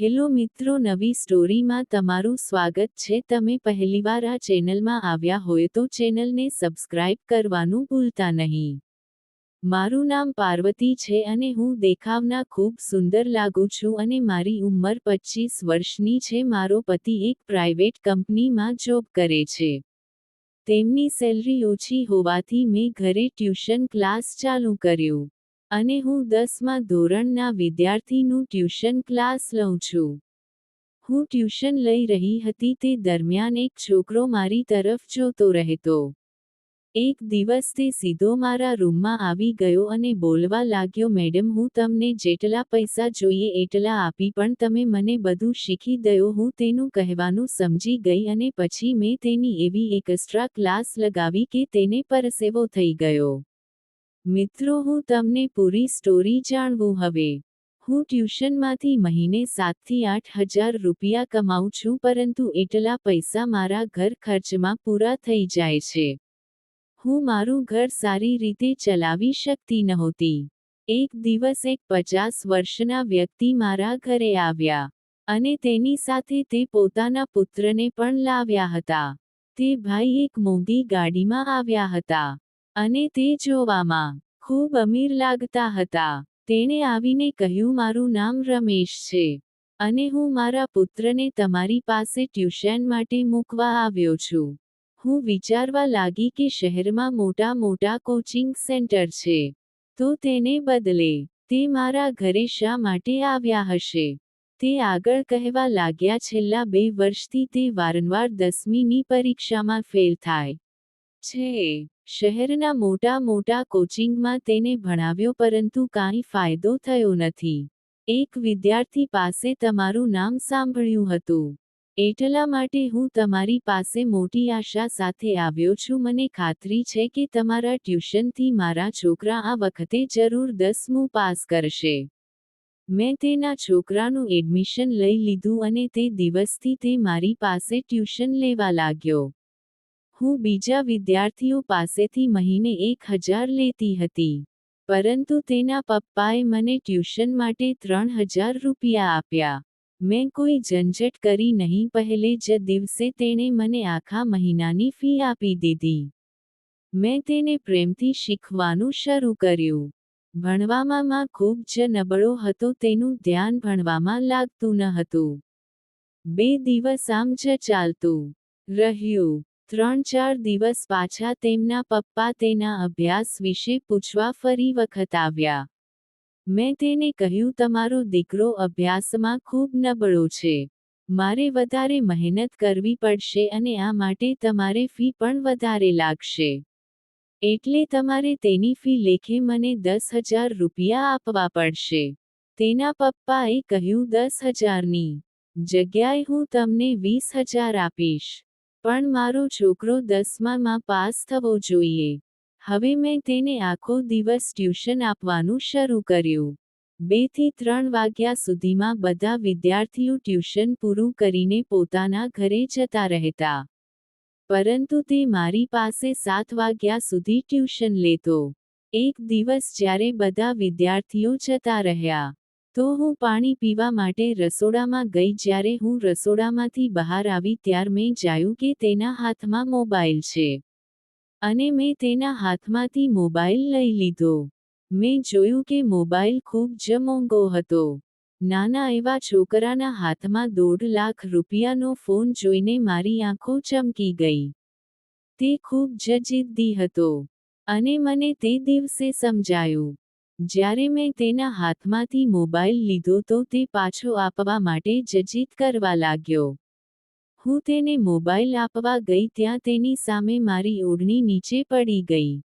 Hello મિત્રો, નવી સ્ટોરીમાં તમારું સ્વાગત છે. તમે પહેલીવાર આ ચેનલમાં આવ્યા હોય તો ચેનલને સબસ્ક્રાઇબ કરવાનું ભૂલતા નહીં. મારું નામ પાર્વતી છે અને હું દેખાવના ખૂબ સુંદર લાગુ છું અને મારી ઉંમર પચીસ વર્ષની છે. મારો પતિ એક પ્રાઇવેટ કંપનીમાં જોબ કરે છે. તેમની સેલરી ઓછી હોવાથી મેં ઘરે ટ્યુશન ક્લાસ ચાલુ કર્યું. અને હું દસમા ધોરણના વિદ્યાર્થીનું ટ્યુશન ક્લાસ લઉં છું. હું ટ્યુશન લઈ રહી હતી તે દરમિયાન એક છોકરો મારી તરફ જોતો રહેતો. એક દિવસ તે સીધો મારા રૂમમાં આવી ગયો અને બોલવા લાગ્યો, મેડમ, હું તમને જેટલા પૈસા જોઈએ એટલા આપી, પણ તમે મને બધું શીખી દયો. હું તેનું કહેવાનું સમજી ગઈ અને પછી મેં તેની એવી એક્સ્ટ્રા ક્લાસ લગાવી કે તેને પરસેવો થઈ ગયો. મિત્રો, હું તમને પૂરી સ્ટોરી જાણવું હવે. હું ટ્યુશનમાંથી મહિને સાતથી આઠ હજાર રૂપિયા કમાઉં છું, પરંતુ એટલા પૈસા મારા ઘર ખર્ચમાં પૂરા થઈ જાય છે. હું મારું ઘર સારી રીતે ચલાવી શકતી નહોતી. એક દિવસ એક પચાસ વર્ષના વ્યક્તિ મારા ઘરે આવ્યા અને તેની સાથે તે પોતાના પુત્રને પણ લાવ્યા હતા. તે ભાઈ એક મોંઘી ગાડીમાં આવ્યા હતા. અને તે જોવામાં ખૂબ અમીર લાગતા હતા. તેણે આવીને કહ્યું, મારું નામ રમેશ છે અને હું મારા પુત્રને તમારી પાસે ટ્યુશન માટે મૂકવા આવ્યો છું. હું વિચારવા લાગી કે શહેરમાં મોટા મોટા કોચિંગ સેન્ટર છે, તો તેને બદલે તે મારા ઘરે શા માટે આવ્યા હશે? તે આગળ કહેવા લાગ્યા, છેલ્લા બે વર્ષથી તે વારંવાર દસમીની પરીક્ષામાં ફેલ થાય છે. શહેરના મોટા મોટા કોચિંગમાં તેને ભણાવ્યો પરંતુ કાંઈ ફાયદો થયો નથી. એક વિદ્યાર્થી પાસે તમારું નામ સાંભળ્યું હતું. એટલા માટે હું તમારી પાસે મોટી આશા સાથે આવ્યો છું. મને ખાતરી છે કે તમારા ટ્યુશનથી મારા છોકરા આ વખતે જરૂર દસમું પાસ કરશે. મેં તેના છોકરાનું એડમિશન લઈ લીધું અને તે દિવસથી તે મારી પાસે ટ્યુશન લેવા લાગ્યો. હું બીજા વિદ્યાર્થીઓ પાસેથી મહિને એક હજાર લેતી હતી. પરંતુ તેના પપ્પાએ મને ટ્યુશન માટે ત્રણ હજાર રૂપિયા આપ્યા. મેં કોઈ ઝંઝટ કરી નહીં, પહેલે જ દિવસે તેણે મને આખા મહિનાની ફી આપી દીધી. મેં તેને પ્રેમથી શીખવાનું શરૂ કર્યું. ભણવામાં માં ખૂબ જ નબળો હતો, તેનું ધ્યાન ભણવામાં લાગતું ન હતું. બે દિવસ આમ જ ચાલતું રહ્યું. ત્રણ ચાર દિવસ પાછા તેમના પપ્પા તેના અભ્યાસ વિશે પૂછવા ફરી વખત આવ્યા. મેં તેને કહ્યું, તમારો દીકરો અભ્યાસમાં ખૂબ નબળો છે. મારે વધારે મહેનત કરવી પડશે અને આ માટે તમારે ફી પણ વધારે લાગશે. એટલે તમારે તેની ફી લેખે મને દસ હજાર રૂપિયા આપવા પડશે. તેના પપ્પાએ કહ્યું, દસ હજારની જગ્યાએ હું તમને વીસ હજાર આપીશ. પણ મારો છોકરો દસમામાં પાસ થવો જોઈએ. હવે મેં તેને આખો દિવસ ટ્યુશન આપવાનું શરૂ કર્યું. બેથી ત્રણ વાગ્યા સુધીમાં બધા વિદ્યાર્થીઓ ટ્યુશન પૂરું કરીને પોતાના ઘરે જતા રહેતા. પરંતુ તે મારી પાસે સાત વાગ્યા સુધી ટ્યુશન લેતો. એક દિવસ જ્યારે બધા વિદ્યાર્થીઓ જતા રહ્યા. તો હું પાણી પીવા માટે રસોડામાં ગઈ જ્યારે હું રસોડામાંથી બહાર આવી ત્યાર મેં જાયું કે તેના હાથમાં મોબાઈલ છે. અને મેં તેના હાથમાંથી મોબાઈલ લઈ લીધો. મેં જોયું કે મોબાઈલ ખૂબ જ મોંઘો હતો. નાના એવા છોકરાના હાથમાં દોઢ લાખ રૂપિયાનો ફોન જોઈને મારી આંખો ચમકી ગઈ. તે ખૂબ જ જિદ્દી હતો. અને મને તે દિવસે સમજાયું. જ્યારે મેં તેના હાથમાંથી મોબાઈલ લીધો તો તે પાછો આપવા માટે જજીત કરવા લાગ્યો. હું તેને મોબાઈલ આપવા ગઈ ત્યાં તેની સામે મારી ઓઢણી નીચે પડી ગઈ.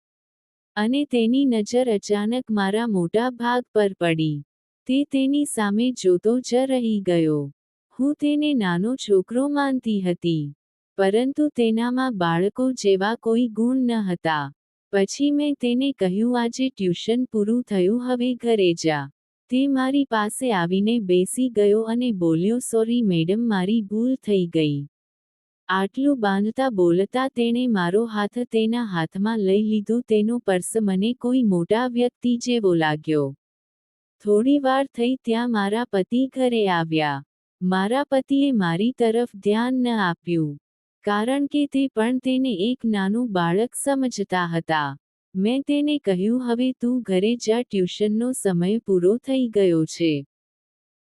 અને તેની નજર અચાનક મારા મોટા ભાગ પર પડી. તે તેની સામે જોતો જ રહી ગયો. હું તેને નાનો છોકરો માનતી હતી. પરંતુ તેનામાં બાળકો જેવા કોઈ ગુણ ન હતા પછી મેં તેને કહ્યું, આજે ટ્યુશન પૂરું થયું, હવે ઘરે જા. તે મારી પાસે આવીને બેસી ગયો અને બોલ્યો, સોરી મેડમ, મારી ભૂલ થઈ ગઈ. આટલું બાંધતા બોલતા તેણે મારો હાથ તેના હાથમાં લઈ લીધો, તેનો પર્સ મને કોઈ મોટા વ્યક્તિ જેવો લાગ્યો. થોડી વાર થઈ ત્યાં મારા પતિ ઘરે આવ્યા. મારા પતિએ મારી તરફ ધ્યાન ન આપ્યું. કારણ કે તે પણ તેને એક નાનું બાળક સમજતા હતા. મેં તેને કહ્યું, હવે તું ઘરે જા, ટ્યુશનનો સમય પૂરો થઈ ગયો છે.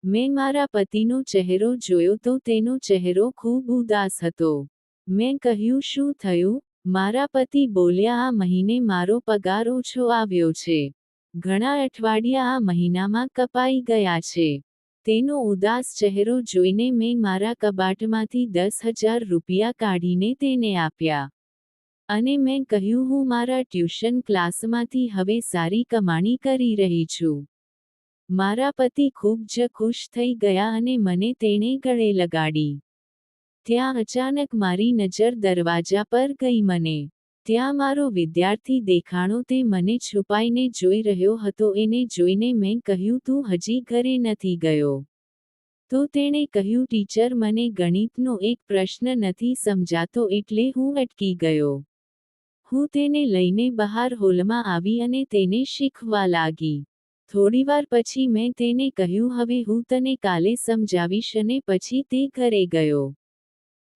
મેં મારા પતિનો ચહેરો જોયો તો તેનો ચહેરો ખૂબ ઉદાસ હતો. મેં કહ્યું, શું થયું? મારા પતિ બોલ્યા, આ મહિને મારો પગાર ઓછો આવ્યો છે. ઘણા અઠવાડિયા આ મહિનામાં કપાઈ ગયા છે. તેનો ઉદાસ ચહેરો જોઈને મેં મારા કબાટમાંથી દસ હજાર રૂપિયા કાઢીને તેને આપ્યા. અને મેં કહ્યું, હું મારા ટ્યુશન ક્લાસમાંથી હવે સારી કમાણી કરી રહી છું. મારા પતિ ખૂબ જ ખુશ થઈ ગયા અને મને તેણે ગળે લગાડી. ત્યાં અચાનક મારી નજર દરવાજા પર ગઈ મને. ત્યાં મારો વિદ્યાર્થી દેખાણો તે મને છુપાઈને જોઈ રહ્યો હતો, એને જોઈને મેં કહ્યું, તું હજી ઘરે નથી ગયો. તો તેણે કહ્યું, ટીચર, મને ગણિતનો એક પ્રશ્ન નથી સમજાતો, એટલે હું અટકી ગયો. હું તેને લઈને બહાર હોલમાં આવી અને તેને શીખવા લાગી. થોડીવાર પછી મેં તેને કહ્યું, હવે હું તને કાલે સમજાવીશ, અને પછી તે ઘરે ગયો.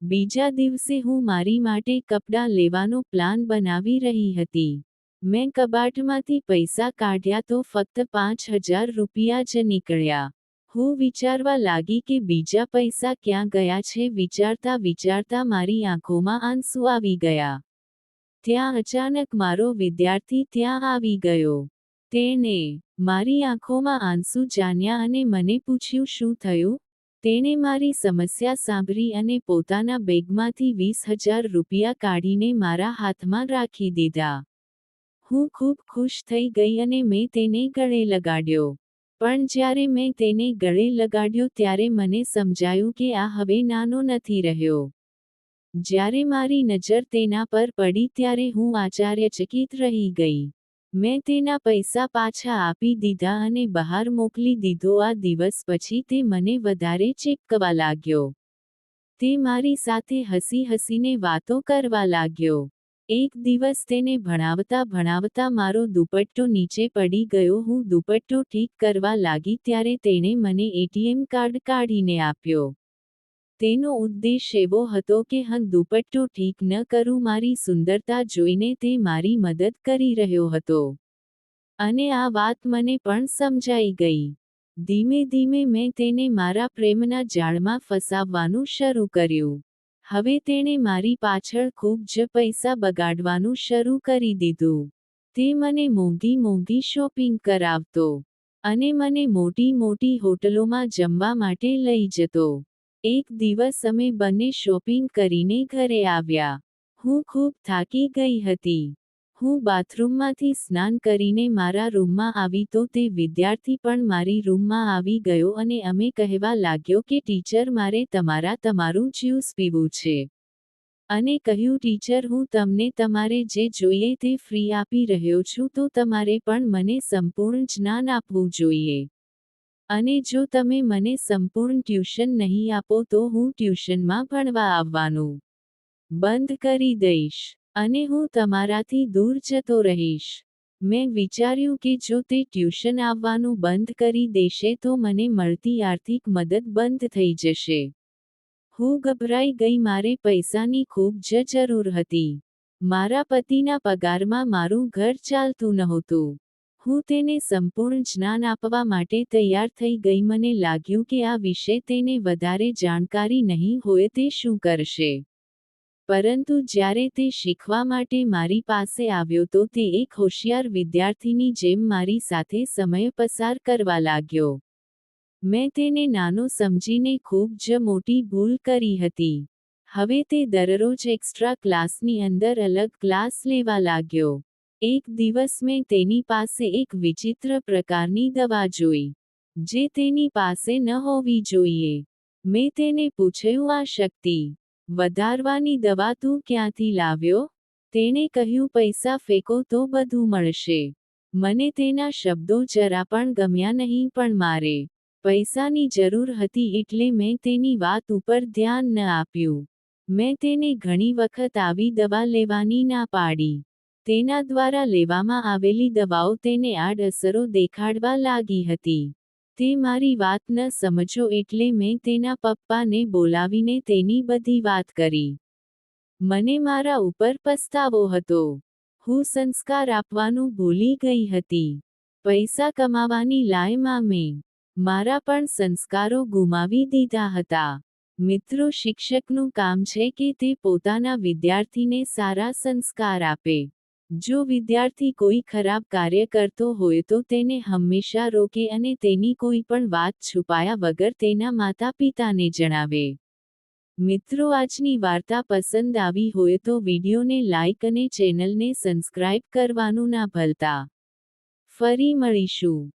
બીજા દિવસે હું મારી માટે કપડાં લેવાનો પ્લાન બનાવી રહી હતી. મેં કબાટમાંથી પૈસા કાઢ્યા તો ફક્ત પાંચ હજાર રૂપિયા જ નીકળ્યા. હું વિચારવા લાગી કે બીજા પૈસા ક્યાં ગયા છે વિચારતા વિચારતા મારી આંખોમાં આંસુ આવી ગયા. ત્યાં અચાનક મારો વિદ્યાર્થી ત્યાં આવી ગયો. તેણે મારી આંખોમાં આંસુ જાણ્યા અને મને પૂછ્યું, શું થયું? તેણે મારી સમસ્યા સાંભળી અને પોતાના બેગમાંથી વીસ હજાર રૂપિયા કાઢીને મારા હાથમાં રાખી દીધા. હું ખૂબ ખુશ થઈ ગઈ અને મેં તેને ગળે લગાડ્યો. પણ જ્યારે મેં તેને ગળે લગાડ્યો ત્યારે મને સમજાયું કે આ હવે નાનો નથી રહ્યો. જ્યારે મારી નજર તેના પર પડી ત્યારે હું આચાર્યચકિત રહી ગઈ. મેં તેના પૈસા પાછા આપી દીધા અને બહાર મોકલી દીધો આ દિવસ પછી તે મને વધારે ચીપકવા લાગ્યો. તે મારી સાથે હસી હસીને વાતો કરવા લાગ્યો. એક દિવસ તેને ભણાવતા ભણાવતા મારો દુપટ્ટો નીચે પડી ગયો. હું દુપટ્ટો ઠીક કરવા લાગી ત્યારે તેણે મને એટીએમ કાર્ડ કાઢીને આપ્યો. તેનો ઉદ્દેશ એવો હતો કે હં દુપટ્ટો ઠીક ન કરું, મારી સુંદરતા જોઈને તે મારી મદદ કરી રહ્યો હતો. અને આ વાત મને પણ સમજાઈ ગઈ. ધીમે ધીમે મેં તેને મારા પ્રેમના જાળમાં ફસાવવાનું શરૂ કર્યું. હવે તેણે મારી પાછળ ખૂબ જ પૈસા બગાડવાનું શરૂ કરી દીધું. તે મને મોંઘી મોંઘી શોપિંગ કરાવતો અને મને મોટી મોટી હોટલોમાં જમવા માટે લઈ જતો. એક દિવસ અમે બંને શોપિંગ કરીને ઘરે આવ્યા. હું ખૂબ થાકી ગઈ હતી. હું બાથરૂમમાંથી સ્નાન કરીને મારા રૂમમાં આવી તો તે વિદ્યાર્થી પણ મારી રૂમમાં આવી ગયો અને અમે કહેવા લાગ્યો કે ટીચર મારે તમારા તમારું જ્યુસ પીવું છે. અને કહ્યું, ટીચર, હું તમને તમારે જે જોઈએ તે ફ્રી આપી રહ્યો છું તો તમારે પણ મને સંપૂર્ણ જ્ઞાન આપવું જોઈએ. અને જો તમે મને સંપૂર્ણ ટ્યુશન નહીં આપો તો હું ટ્યુશનમાં ભણવા આવવાનું. બંધ કરી દઈશ. અને હું તમારાથી દૂર જતો રહીશ. મેં વિચાર્યું કે જો તે ટ્યુશન આવવાનું બંધ કરી દેશે તો મને મળતી આર્થિક મદદ બંધ થઈ જશે. હું ગભરાઈ ગઈ, મારે પૈસાની ખૂબ જ જરૂર હતી. મારા પતિના પગારમાં મારું ઘર ચાલતું નહોતું. હું તેને સંપૂર્ણ જ્ઞાન આપવા માટે તૈયાર થઈ ગઈ. મને લાગ્યું કે આ વિશે તેને વધારે જાણકારી નહીં હોય તે શું કરશે? પરંતુ જ્યારે તે શીખવા માટે મારી પાસે આવ્યો તો તે એક હોશિયાર વિદ્યાર્થીની જેમ મારી સાથે સમય પસાર કરવા લાગ્યો. મેં તેને નાનો સમજીને ખૂબ જ મોટી ભૂલ કરી હતી. હવે તે દરરોજ એક્સ્ટ્રા ક્લાસની અંદર અલગ ક્લાસ લેવા લાગ્યો. એક દિવસ મેં તેની પાસે એક વિચિત્ર પ્રકારની દવા જોઈ, જે તેની પાસે ન હોવી જોઈએ. મેં તેને પૂછ્યું, આ શક્તિ વધારવાની દવા તું ક્યાંથી લાવ્યો? તેણે કહ્યું, પૈસા ફેંકો તો બધું મળશે. મને તેના શબ્દો જરા પણ ગમ્યા નહીં, પણ મારે પૈસાની જરૂર હતી એટલે મેં તેની વાત ઉપર ધ્યાન ન આપ્યું. મેં તેને ઘણી વખત આવી દવા લેવાની ના પાડી. તેના દ્વારા લેવામાં આવેલી દવાઓ તેને આડઅસરો દેખાડવા લાગી હતી. તે મારી વાત ન સમજો એટલે મેં તેના પપ્પાને બોલાવીને તેની બધી વાત કરી. મને મારા ઉપર પસ્તાવો હતો. હું સંસ્કાર આપવાનું ભૂલી ગઈ હતી. પૈસા કમાવાની લાયમાં મેં મારા પણ સંસ્કારો ગુમાવી દીધા હતા. મિત્રો, શિક્ષકનું કામ છે કે તે પોતાના વિદ્યાર્થીને સારા સંસ્કાર આપે. જો વિદ્યાર્થી કોઈ ખરાબ કાર્ય કરતો હોય તો તેને હંમેશા રોકે અને તેની કોઈ પણ વાત છુપાયા વગર તેના માતા પિતાને જણાવે. મિત્રો, આજની વાર્તા પસંદ આવી હોય તો વિડીયોને લાઇક અને ચેનલને સબસ્ક્રાઇબ કરવાનું ના ભૂલતા. ફરી મળીશું.